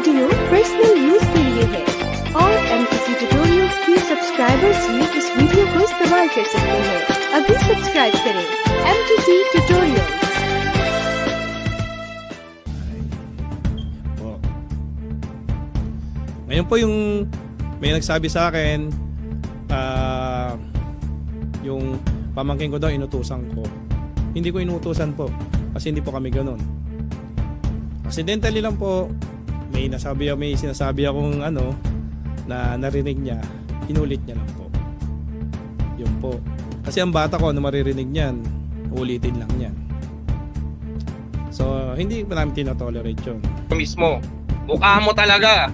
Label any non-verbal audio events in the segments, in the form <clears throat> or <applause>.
Video personal use के लिए है और एम ट्यूटोरियल्स की सब्सक्राइबर्स ही इस वीडियो को इस्तेमाल कर सकते हैं अभी सब्सक्राइब करें M tutorials po. Ngayon po yung may nagsabi sa akin ah, yung pamangkin ko daw inutusan ko. Hindi ko inutusan po kasi hindi po kami ganun. Accidentally lang po may nasabi may sinasabi akong ano na narinig niya, inulit niya lang po. Yun po. Kasi ang bata ko na maririnig niyan, ulitin lang niyan. So, hindi pa namin tinotolerate yun. mismo. Mukha mo talaga.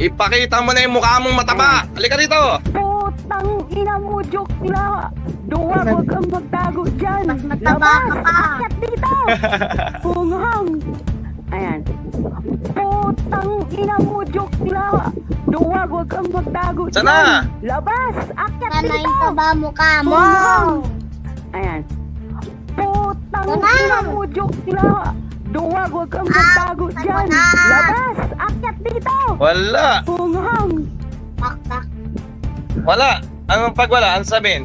Ipakita mo na yung mukha mong mataba. Halika dito. Putang ina mo, joke sila. Duwag, <laughs> huwag kang magtago dyan. mataba ka pa. Akyat dito. <laughs> Punghang. Ayan. Putang ina mo, joke sila. Duwag, huwag kang magtago dyan. Sana? Labas, akyat Sana dito. yung taba mukha mo. Ayan. Putang Sana? ina mo, joke sila. Duwag, huwag kang magtago Ah, dyan. sana? Labas, akyat dito. Wala. Punghang. Bakbak. Wala. Anong pag wala? Ang sabihin?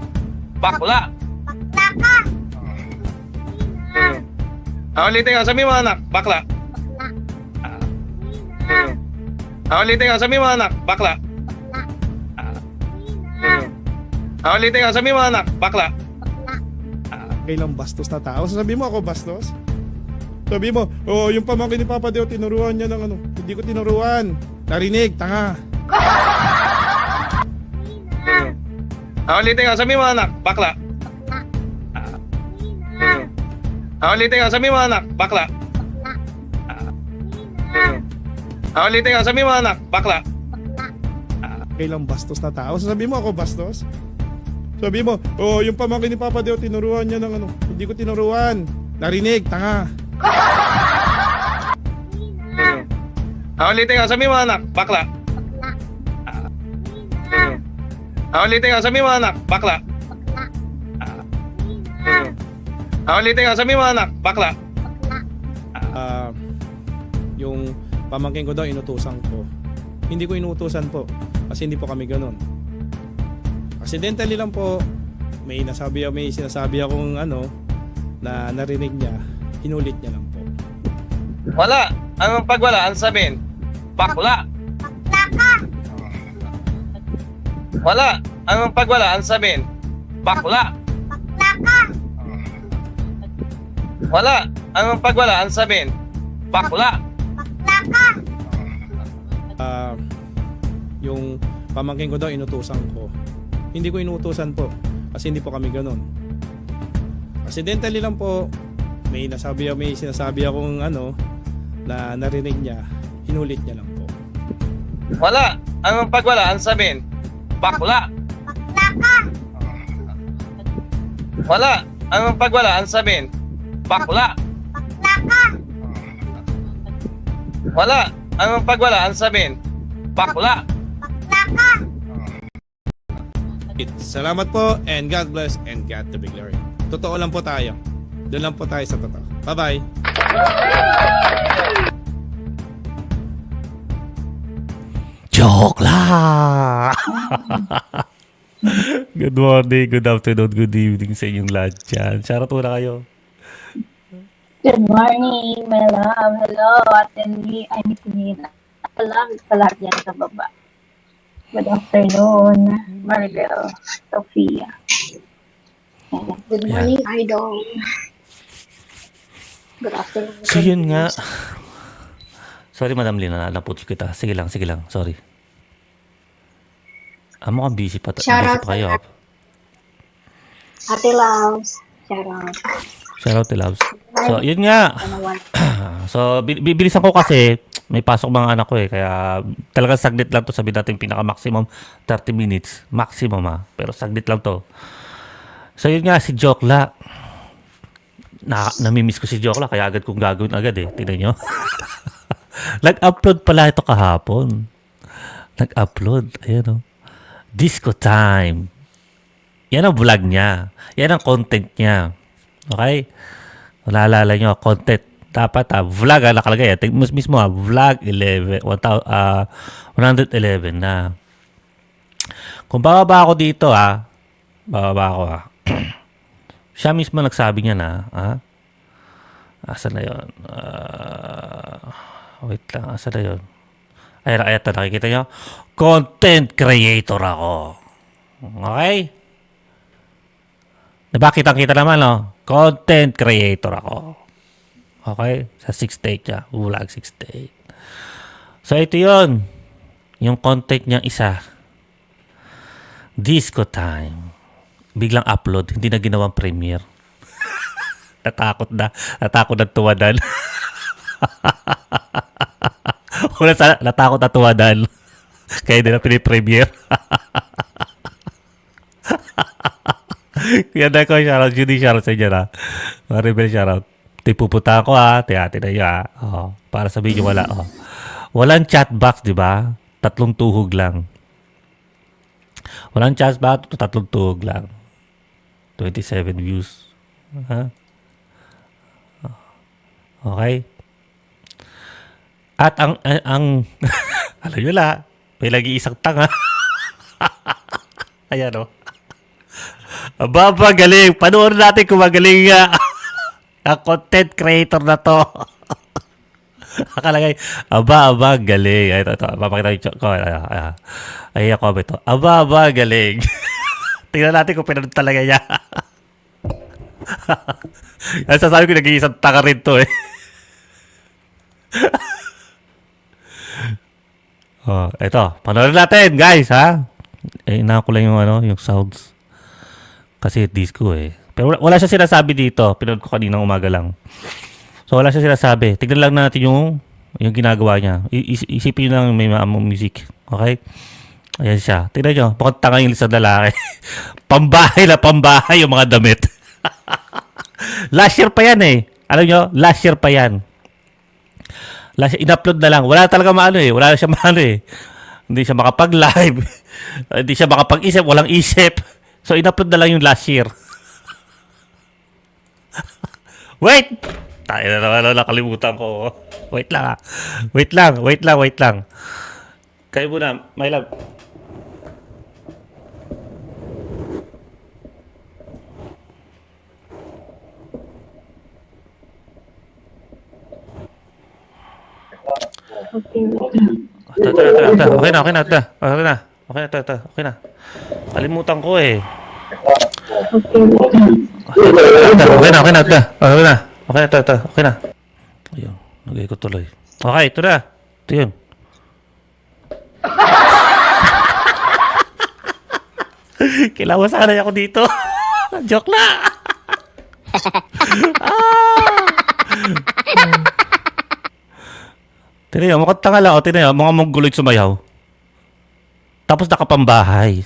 Bakla. Bakla ka. Hmm. Ah, ulitin nga. Sabihin mo anak. Bakla. Bakla. Hmm. Ah, ulitin nga. Sabihin mo anak. Bakla. Bakla. Ah, ulitin nga. Sabihin mo anak. Bakla. Bakla. kailang bastos na tao. Sabi mo ako bastos? Sabi mo, oh, yung pamangkin ni Papa Deo, tinuruan niya ng ano. Hindi ko tinuruan. Narinig, tanga. Ah, ulitin nga. Sabihin mo anak. Bakla. Bakla. Ah, ulitin nga. Sabihin mo anak. Bakla. Bakla. Ah, ulitin nga. Sabihin mo anak. Bakla. Bakla. Kailang bastos na tao. Sabi mo ako bastos? Sabi mo, oh, yung pamangkin ni Papa Deo, tinuruan niya ng ano. Hindi ko tinuruan. Narinig, tanga. Ah, ulitin nga. Sabihin mo anak. Bakla. Bakla. Ah, ulitin nga. Sabihin mo anak. Bakla. Bakla. Ah, ulitin nga. Sabihin mo anak. Bakla. Bakla. Ah, yung pamangkin ko daw, inutusan ko. Hindi ko inutusan po. Kasi hindi po kami ganun. Accidentally lang po, may nasabi may sinasabi akong ano na narinig niya, inulit niya lang po. Wala. Anong pag wala? Ang sabihin? Bakla. Bakla ka. Wala. Anong pag wala? Ang sabihin? Bakla. Bakla ka. Wala. Anong pag wala? Ang sabihin? Bakla. Bakla. Ah, yung pamangkin ko daw inutusan ko. Hindi ko inutusan po kasi hindi po kami ganun. Accidentally lang po, may nasabi may sinasabi akong ano na narinig niya, inulit niya lang po. Wala. Anong pag wala? Ang sabihin? Bakla. Bakla ka. Wala. Anong pag wala? Ang sabihin? Bakla. Bakla ka. Wala. Anong pag wala? Ang sabihin? Bakla. Bakla ka. Salamat po and God bless and God to be glory. Totoo lang po tayo. Doon lang po tayo sa totoo. Bye-bye. Joke lang! <laughs> good morning, good afternoon, good evening sa inyong lahat dyan. Shoutout muna kayo. Good morning, my love. Hello, Ate Lee. I miss Nina. Love sa lahat yan sa baba. Good afternoon, Maribel, Sophia. Good morning, idol. Good afternoon. So yun nga. Sorry, Madam Lina, naputol kita. Sige lang, sige lang. Sorry. Ah, mukhang busy pa. busy Shoutout pa kayo. sa Ate Loves. Shout out. Shoutout to loves. So, yun nga. <clears throat> So, bi- bibilisan ko kasi may pasok mga anak ko eh. Kaya talagang saglit lang to sabi natin pinaka-maximum 30 minutes. Maximum ha. Pero saglit lang to. So, yun nga si Jokla. Na, namimiss ko si Jokla kaya agad kong gagawin agad eh. Tingnan nyo. <laughs> Nag-upload pala ito kahapon. Nag-upload. Ayan o. Disco time. Yan ang vlog niya. Yan ang content niya. Okay? Naalala nyo, content dapat ah, vlog ah, nakalagay. Ah. Tingnan mo mismo ah, vlog 11, 1000, ah, 111 na. Kung bababa ako dito ah, bababa ako ah. <clears throat> Siya mismo nagsabi niya na, ah, Asa na yun? Ah, wait lang, asa na yun? Ayan, ayan, ito, nakikita nyo? Content creator ako. Okay? Nabakitang kita naman, no? Content creator ako. Okay? Sa 6 niya. Vlog 6 So, ito yun. Yung content niyang isa. Disco time. Biglang upload. Hindi na ginawang premiere. <laughs> natakot na. Natakot na tuwadan. Una <laughs> sa natakot na tuwadan. <laughs> Kaya hindi na pinipremiere. Kaya na ko, shoutout, Judy, shoutout sa inyo na. Maribel, shoutout. Ito pupunta ako ha. Tiyati na yun ha. Oh, para sabihin nyo wala. Oh. Walang chat box, di ba? Tatlong tuhog lang. Walang chat box, tatlong tuhog lang. 27 views. Ha? Okay? At ang, ang, ang <laughs> alam nyo la, may lagi isang tanga. <laughs> Ayan o. Aba, magaling. Panoorin natin kung magaling nga. <laughs> ang content creator na to. <laughs> Nakalagay, aba, aba, galing. Ay, ito, ito. Papakita ko. Ay, ay, ay, ako ba ito? Aba, aba, galing. <laughs> Tingnan natin kung pinanood talaga niya. Ang sasabi ko, nag-iisang taka rin to eh. oh, eto. Panoorin natin, guys, ha? Eh, ina ko lang yung, ano, yung sounds. Kasi disco eh. Pero wala, wala siya sinasabi dito. Pinanood ko kaninang umaga lang. So, wala siya sinasabi. Tignan lang natin yung, yung ginagawa niya. Is- isipin nyo lang may maamong music. Okay? Ayan siya. Tignan nyo. Bukod tanga yung isang lalaki. <laughs> pambahay na pambahay yung mga damit. <laughs> Last year pa yan eh. Alam nyo, last year pa yan. Last year, in-upload na lang. Wala talaga maano eh. Wala siya <laughs> maano eh. Hindi siya makapag-live. Hindi siya makapag-isip. Walang isip. So, in-upload na lang yung last year. Wait! Tayo na naman, nakalimutan ko. Wait lang ah. Wait lang, wait lang, wait lang. Kayo muna, my love. Okay. Ito, ito, ito, ito. Okay na, okay na, ito. Okay na. Okay na, ito, ito. Okay na. Kalimutan ko eh. Okay. Na, okay na, ito. Okay na. Okay na, ito, ito. Okay na. Ayun, nag-ikot tuloy. Okay, ito na. Ito yun. <laughs> Kailangan sanay ako dito. <laughs> Joke na. <laughs> ah! Tinan nyo, mukhang tanga lang. O, tinan nyo, mga mongguloid sumayaw. Tapos nakapambahay.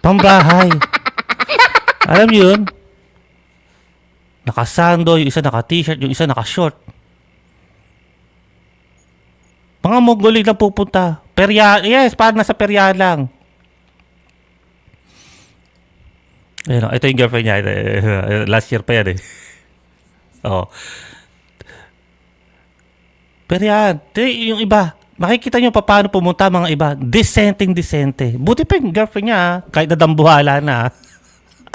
Pambahay. Alam niyo yun? Nakasando, yung isa naka-t-shirt, yung isa naka-short. Mga mongguloid lang pupunta. Perya, yes, parang nasa perya lang. Ayun, ito yung girlfriend niya. <laughs> Last year pa yan eh. Oo. Pero yan, yung iba, makikita nyo pa paano pumunta mga iba. Dissenting, disente. Buti pa yung girlfriend niya, ah. kahit nadambuhala na. ah.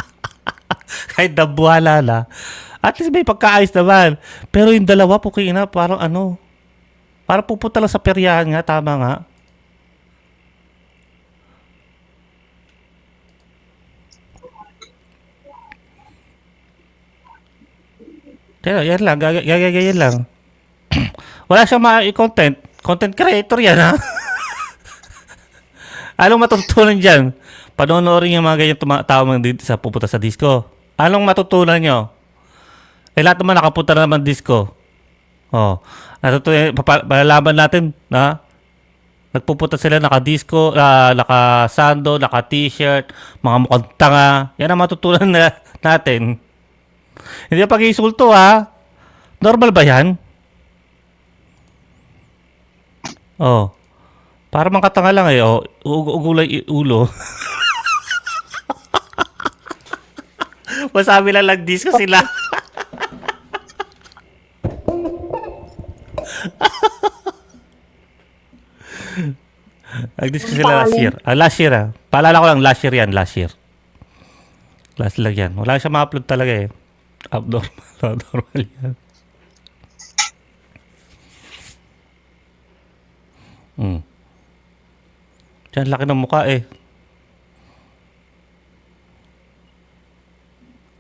<laughs> kahit dambuhala na. At least may pagkaayos naman. Pero yung dalawa, pukina, parang ano, parang pupunta lang sa peryahan nga, tama nga. Kaya yan lang, gag- gagagayan lang. <clears throat> Wala siyang ma-content. Content creator yan, ha? Anong matutunan dyan? Panonoorin yung mga ganyan tao mga dito sa pupunta sa disco. Anong matutunan nyo? Eh, lahat naman nakapunta na naman disco. Oh. Natutunan, papa- malalaman natin na nagpupunta sila naka-disco, ah, naka-sando, naka-t-shirt, mga mukhang tanga. Yan ang matutunan na, natin. Hindi pa pag-isulto, ha? Normal ba yan? Oh. Para mang katanga lang eh. Oh, ugulay ulo. <laughs> Masabi lang lang disco sila. <laughs> Nag-disco sila last year. Ah, last year ah. Paalala ko lang, last year yan, last year. Last lang yan. Wala siya ma-upload talaga eh. Abnormal, <laughs> abnormal yan. Hmm. Diyan, laki ng mukha eh.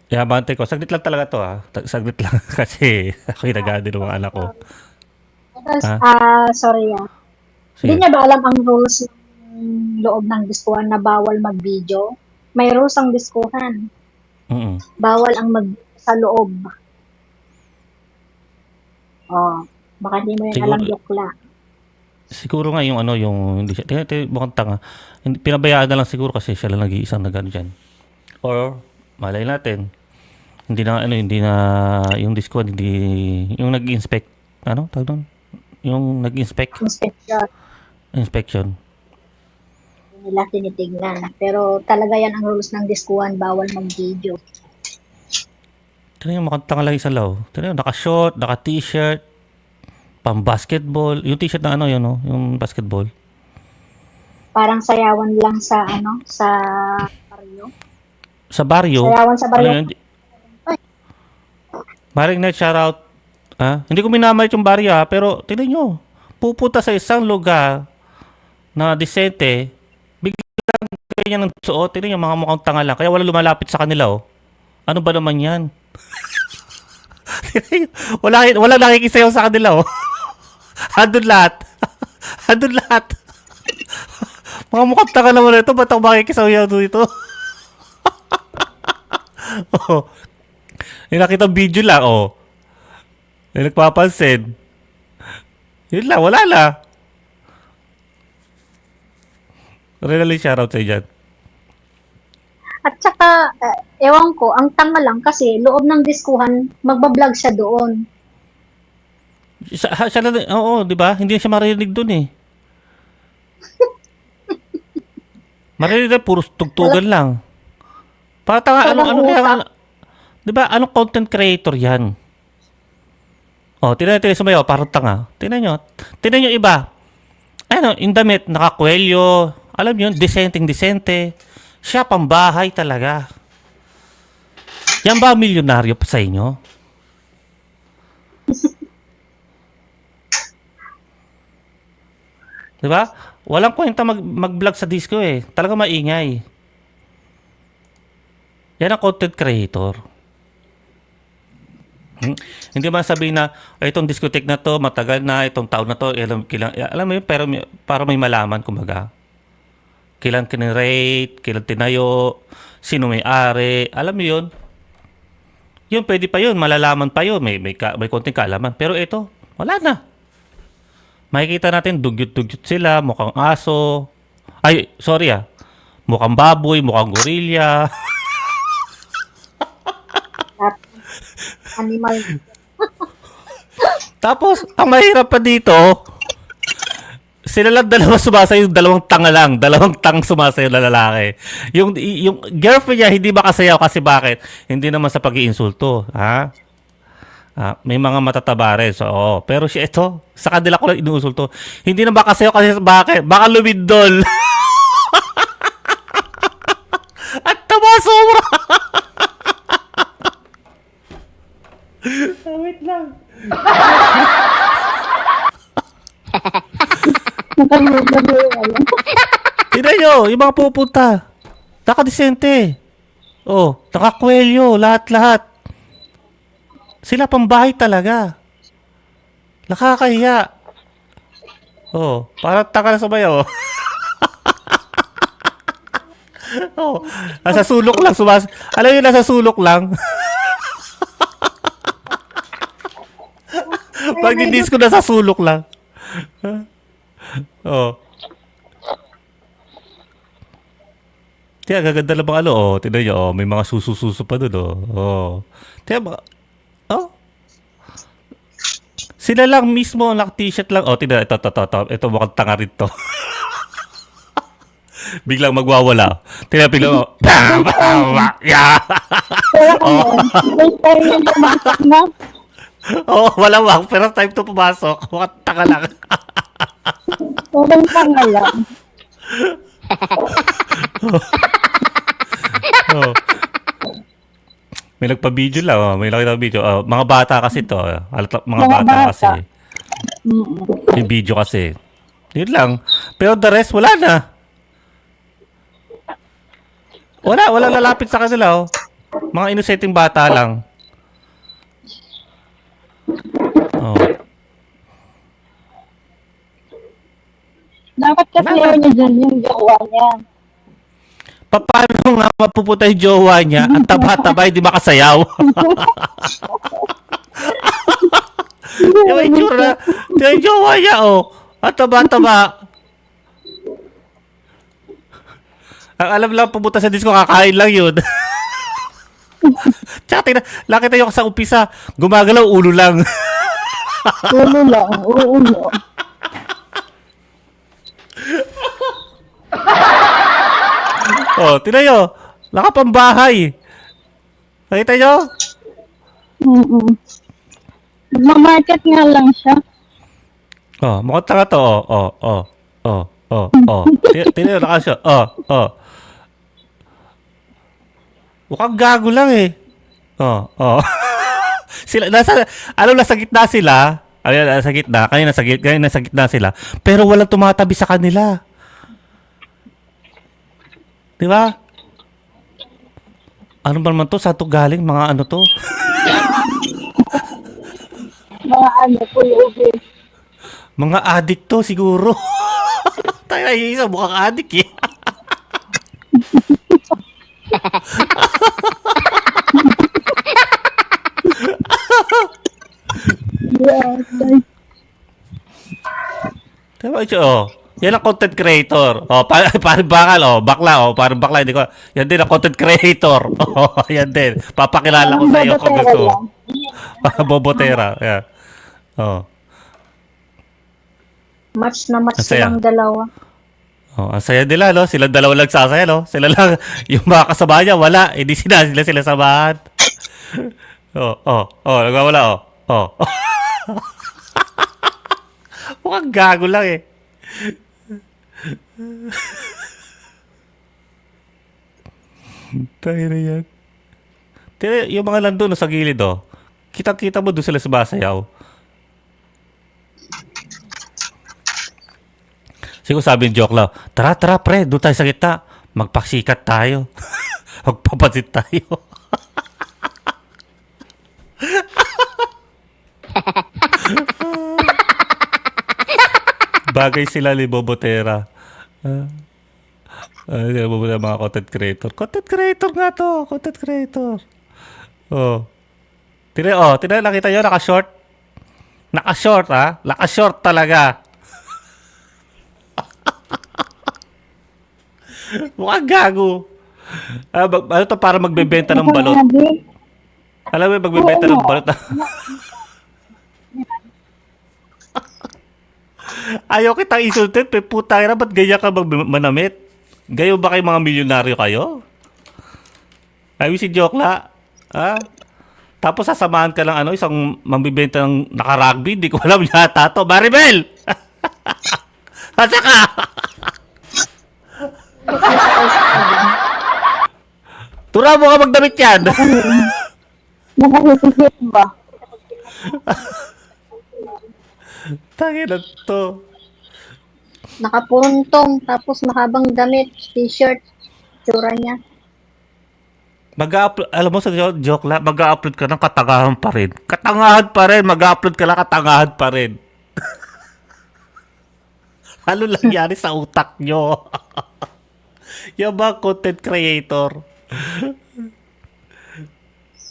Yabante ko. Saglit lang talaga to. Ta- Saglit lang <laughs> kasi ako nag ng mga anak ko. Tapos, Ha? ah, sorry ah. Hindi niya ba alam ang rules ng loob ng diskuhan na bawal mag-video? May rules ang diskuhan. Mm-mm. Bawal ang mag sa loob. Oh, baka hindi mo yun Siguro- alam yukla. Siguro nga yung ano, yung hindi siya, tingnan tingnan, mukhang tanga. Hindi, pinabayaan na lang siguro kasi siya lang nag-iisang na gano'n dyan. Or, malay natin, hindi na, ano, hindi na, yung disco, hindi, yung nag-inspect, ano, tawag doon? Yung nag-inspect, Inspection inspection. nila tinitignan. Pero talaga yan ang rules ng diskuhan, bawal mag-video. Tingnan yung mukhang tanga lang isang law. Tingnan yung naka-short, naka-t-shirt, pang-basketball. Yung t-shirt na ano yun, no? yung basketball. Parang sayawan lang sa ano, sa baryo. Sa baryo, Sayawan sa Ano baryo. yun? Maring net shoutout. Ah, hindi ko minamahit yung barya, pero tingnan nyo. Pupunta sa isang lugar na disente, biglang ganyan ng suot. Tingnan nyo, mga mukhang tanga lang. Kaya wala lumalapit sa kanila, oh. Ano ba naman yan? <laughs> Wala, wala nakikisayaw sa kanila, oh. Andun lahat. <laughs> Andun lahat. <laughs> mga mukhang tanga naman ito. Ba't ako makikisayaw dito? <laughs> oh. Yung nakita video lang, oh. Yung nagpapansin. Yun lang, wala na. Really shoutout sa'yo dyan. At saka, eh, ewan ko, ang tanga lang kasi loob ng diskuhan, magbablog siya doon. Siya, ha- na, oo, di ba? Hindi siya marinig dun eh. <laughs> marinig na, puro tugtugan lang. Pata nga, ano, ano kaya, ano, di ba, anong content creator yan? Oh, tingnan natin sumayaw, parang tanga. Tingnan nyo, tingnan nyo iba. Ano, yung damit, nakakwelyo, alam nyo, disenteng disente. Siya pambahay talaga. Yan ba milyonaryo pa sa inyo? Di ba? Walang kwenta mag, mag-vlog sa disco eh. Talaga maingay. Yan ang content creator. Hmm? Hindi man sabihin na, "Ay, itong discotheque na to, matagal na, itong taon na to, alam, kilang, alam mo yun, pero may- para may malaman, kumbaga. Kailan kinirate, kailan tinayo, sino may ari, alam mo yun. Yun, pwede pa yun, malalaman pa yun, may, may, ka, may konting kaalaman. Pero ito, wala na. Makikita natin, dugyot-dugyot sila, mukhang aso. Ay, sorry ah. Mukhang baboy, mukhang gorilla. <laughs> Animal. Tapos, ang mahirap pa dito, sila lang dalawa sumasayo, yung dalawang tanga lang, dalawang tang sumasayo na lalaki. Yung, yung girlfriend niya hindi makasayaw kasi bakit? Hindi naman sa pag-iinsulto, ha? Ah, may mga matataba rin, so oo. Pero siya ito, sa kanila ko lang inuusulto. Hindi na makasayaw kasi bakit? Baka lumindol. <laughs> At tama sobra. Ah, <laughs> Wait lang. <laughs> Tignan nyo, yung mga pupunta. Nakadesente. Oh, nakakwelyo, lahat-lahat. Sila pambahay talaga. Nakakahiya. Oh, parang taka na sumayaw. <laughs> oh, nasa sulok lang sumas. Alam niyo, nasa sulok lang. <laughs> Pag ko nasa sulok lang. <laughs> oh. Tiyan, gaganda lang mga ano, oh. Tignan nyo, oh. May mga susu-susu pa dun, oh. Oh. Tiyan, oh. Sila lang mismo, naka-t-shirt lang. Oh, tignan, ito, ito, ito, ito. Ito, mukhang tanga rin to. <laughs> biglang magwawala. Tignan, biglang, oh. Bam, bam, bam, yeah. oh. Oh, wala wag. First time to pumasok. Mukhang tanga lang. Sobrang tanga lang. <laughs> oh. May nagpa-video lang, oh. may nakita video. Oh, mga bata kasi to. oh. Halata, mga, Mga bata, bata. kasi. Yung video kasi. Yun lang. Pero the rest, wala na. Wala, wala lalapit sa kanila, oh. Mga inosenteng bata lang. Oh. Dapat kasi yun niya dyan yung jowa niya. Pa- Paano nga mapupunta yung jowa niya? Ang taba-taba, hindi makasayaw. <laughs> yung itsura yung jowa niya, oh. Ang taba-taba. Ang alam lang, pumunta sa disco, kakain lang yun. <laughs> Tsaka tingnan, laki tayo sa umpisa, gumagalaw ulo lang. <laughs> Ulo lang, uulo. Oh, tingnan nyo, nakapambahay. Nakita nyo? Mm-mm. Magmamarket nga lang siya. Oh, mukhang tanga to. Oh, oh, oh, oh, oh, oh. Ti- Tingnan na siya. Oh, oh. Mukhang gago lang eh. Oh, oh. <laughs> sila, nasa, ano, nasa gitna sila. Ayun, nasa gitna. Kanina nasa, git- kanina nasa gitna sila. Pero walang tumatabi sa kanila. Di ba? Ano ba naman to? Saan to galing? Mga ano to? Mga ano, pulubi. Mga addict to siguro. <laughs> Tayo ay isa mukhang addict eh. <laughs> Yeah, Diba ito, oh. Yan ang content creator. Oh, pa <laughs> parang bakal, oh. Bakla, oh. Parang bakla. Hindi ko, yan din ang content creator. <laughs> Oh, yan din. Papakilala ko sa iyo kung gusto. <laughs> Bobotera. Yeah. Oh. Match na match Ang saya. silang dalawa. Oh, ang saya nila, no? Sila dalawa lang sasaya, no? Sila lang, yung mga kasama niya, wala. Hindi sila, sila sila samahan. Oh, oh, oh, nagwawala, oh. Oh. Mukhang gago lang eh. Tayo na yan. Tira, yung mga nandun no, sa gilid, oh. Kita-kita mo doon sila sumasayaw. Siguro sabi ng joke lang, tara, tara pre, doon tayo sa gitna. Magpaksikat tayo. <laughs> Magpapasit tayo. <laughs> Bagay sila ni Bobotera. Ah. Ah, sila Bobotera, mga content creator. Content creator nga to, content creator. Oh. Tira, oh, tira, nakita nyo, naka-short. Naka-short, ha? Naka-short talaga. <laughs> Mukhang gago. Ah, mag- ano to para magbebenta ng balot? Alam mo, magbebenta ng balot. Ayaw kitang isultin, pe puta na, ba't ganyan ka mag- manamit? Gayo ba kayo mga milyonaryo kayo? Ay, si Jokla. Ha? Tapos sasamahan ka lang ano, isang mambibenta ng naka-rugby, di ko alam <laughs> yata to. Maribel! <laughs> Asa ka? <laughs> Tura mo ka magdamit yan. Nakahihit ba? Tangin na to. Nakapuntong, tapos mahabang damit, t-shirt, tsura niya. Mag-upload, alam mo sa jo- joke lang, mag-upload ka ng katangahan pa rin. Katangahan pa rin, mag-upload ka lang katangahan pa rin. <laughs> ano lang yari sa utak nyo? <laughs> Yung mga content creator.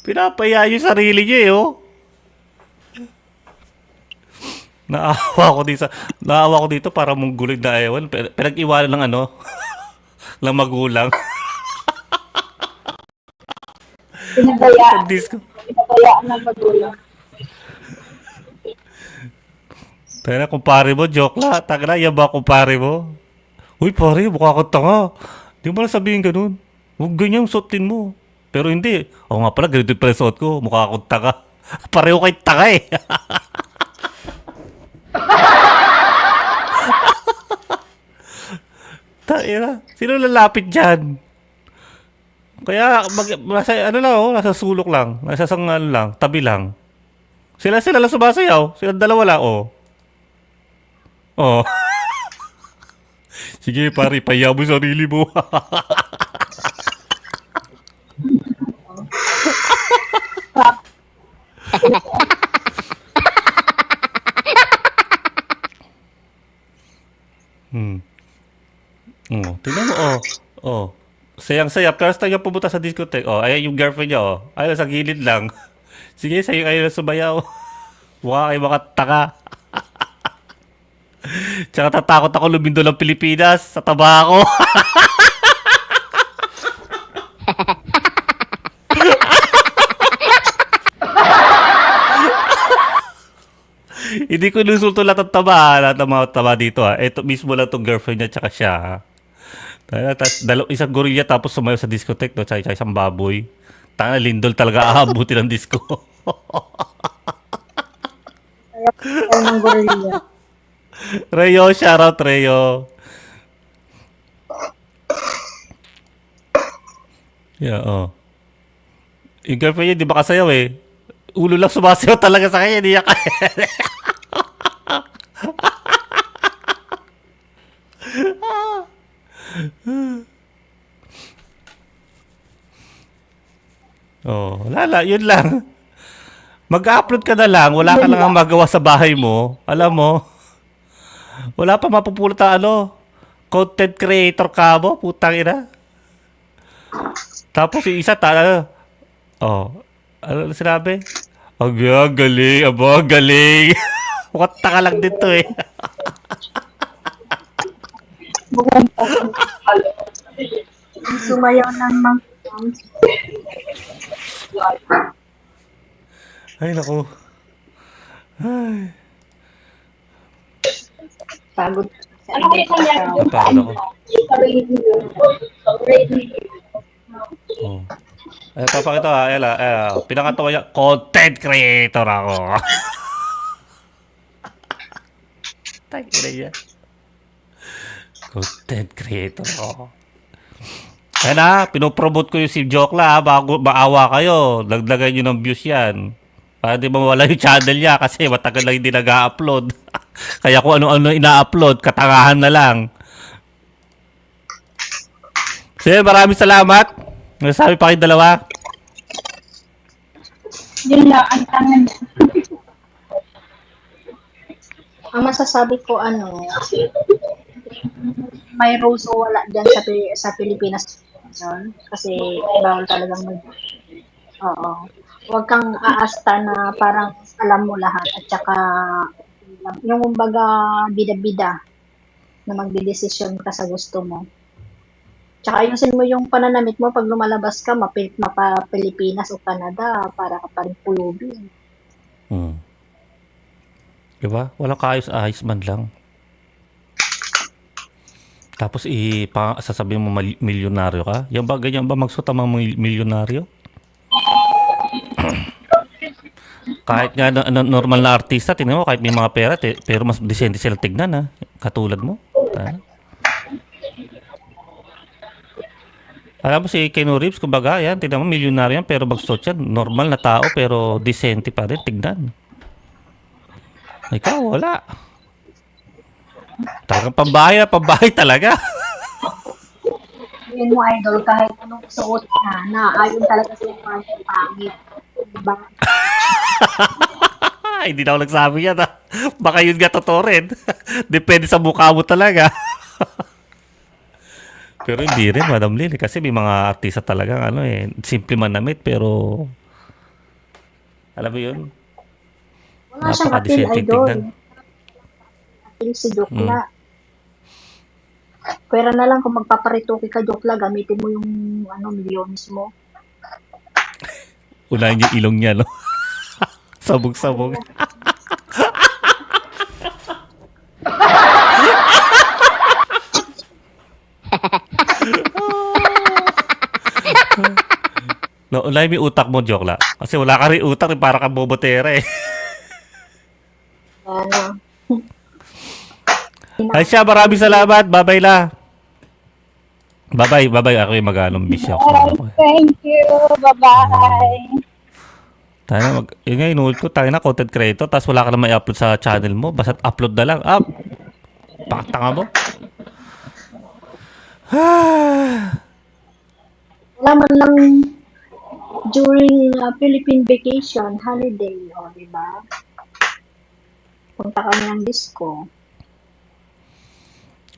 Pinapaya yung sarili nyo eh, oh. Naawa ko dito, naawa ko dito para mong gulid na ewan. Pinag-iwanan ng ano, <laughs> ng magulang. Pinabayaan. Pinabayaan ng magulang. Tara, kumpare mo, joke la. Tagna, yan ba kumpare mo? Uy, pare, mukha kang tanga. Di mo na sabihin ganun. Huwag ganyan suotin mo. Pero hindi. Oo nga pala, ganito pala suot ko. Mukha akong tanga. <laughs> Pareho kay tanga eh. <laughs> <laughs> Tayo Sino lalapit dyan? Kaya, mag, nasa, ano lang, oh, nasa sulok lang. Nasa sang, ano lang, tabi lang. Sila, sila lang sumasayaw. Sila dalawa lang, oh. Oh. <laughs> Sige, pare, pahiya mo sarili mo. <laughs> hmm. Oh, tingnan mo, oh. Oh. Sayang-saya. Time niya pumunta sa discotheque. Oh, ayan yung girlfriend niya, oh. Ayun, sa gilid lang. <laughs> Sige, sa'yo kayo na sumayaw. <laughs> Mukha kayo mga taka. <laughs> Tsaka tatakot ako lumindo ng Pilipinas sa taba ako. Hindi ko inusulto lahat ng taba, ah. lahat ng mga taba dito ha. Ito mismo lang tong girlfriend niya tsaka siya ha. Dalaw isang gorilla tapos sumayaw sa discotheque no, tsaka isang baboy. Tanga lindol talaga aabuti ng disco. Ay, ng gorilla. Reo, shoutout Reo. Yeah, oh. Yung girlfriend niya, di ba kasayaw eh? Ulo lang sumasayaw talaga sa kanya, niya kaya. <laughs> <laughs> oh, lala, yun lang. Mag-upload ka na lang, wala ka lang ang magawa sa bahay mo. Alam mo, wala pa mapupulot ang ano, content creator ka mo, putang ina. Tapos yung isa, ta, ano, oh, ano na sinabi? Ang galing, ang galing. <laughs> Mukhang taka lang dito eh. <laughs> Sumayaw ng mga Ay, naku. pagod. Ano kaya kanya? Napagod ako. Oh. Ay, papakita ka, Ella. Eh, pinakatawa niya, content creator ako. Tayo na niya. Content creator ako. Kaya na, pinopromote ko yung si Jokla ha, bago maawa kayo. Dagdagan nyo ng views yan. Para di mawala yung channel niya kasi matagal lang hindi nag-upload. <laughs> Kaya kung ano-ano ina-upload, katangahan na lang. Sige, maraming salamat. Nasabi pa kayong dalawa. Yun lang, ang tangan niya. Ang masasabi ko, ano, may rules o wala dyan sa, sa Pilipinas. Yun. Kasi bawal talagang mag... Oo. Huwag kang aasta na parang alam mo lahat at saka yung kumbaga bida-bida na magdidesisyon ka sa gusto mo. Tsaka ayusin mo yung pananamit mo pag lumalabas ka, mapa, mapa Pilipinas o Canada para ka pa rin pulubi. Hmm. Diba? Walang kaayos-ayos man lang. Tapos ipa sasabihin mo milyonaryo ka? Yan ba ganyan ba magsuot ang mga mil- milyonaryo? <clears throat> kahit nga na, na- normal na artista, tingnan mo kahit may mga pera, te- pero mas decente sila tignan ha. Katulad mo. Ha? Alam mo si Keanu Reeves, kumbaga, yan, tingnan mo, milyonaryo yan, pero magsuot yan. Normal na tao, pero decente pa rin, tignan. Ikaw, wala. Talagang pambahay na pambahay talaga. Yun mo, idol, kahit anong suot na, naayon talaga sa mga pangit. Diba? <laughs> Hindi na ako nagsabi yan. ah. Baka yun nga totoo rin. <laughs> Depende sa mukha mo talaga. <laughs> pero hindi rin, Madam Lily. Kasi may mga artista talagang ano eh, simple manamit pero alam mo yun? Wala siyang appeal, idol. tignan. Appeal si Jokla. Pwera na lang kung magpaparituki ka, Jokla, gamitin mo yung ano, milyones mo. Unahin yung ilong niya, no? <laughs> Sabog-sabog. <laughs> no, unahin mo yung utak mo, joke la. Kasi wala ka rin utak, eh, para kang bobotera eh. Ano, Ay siya, maraming salamat. Bye-bye la. Bye-bye, bye-bye. Ako yung ako. ko eh. Thank you. Bye-bye. Tayo na, mag, yun nga, inulit ko, tayo na, content creator, tapos wala ka na may upload sa channel mo, basta upload na lang, up! Pakatanga mo. <sighs> Wala man lang during uh, Philippine vacation, holiday, o, di ba? Punta kami ng disco.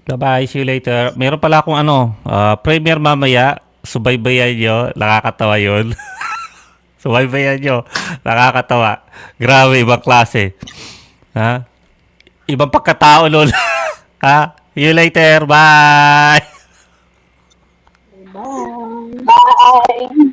Bye-bye, see you later. Meron pala akong ano, ah, premiere mamaya, subaybayan nyo, nakakatawa yun. <laughs> subaybayan nyo, nakakatawa. Grabe, ibang klase. Ha? Ibang pagkatao, lol. <laughs> ha? See you later, bye! Bye! Bye.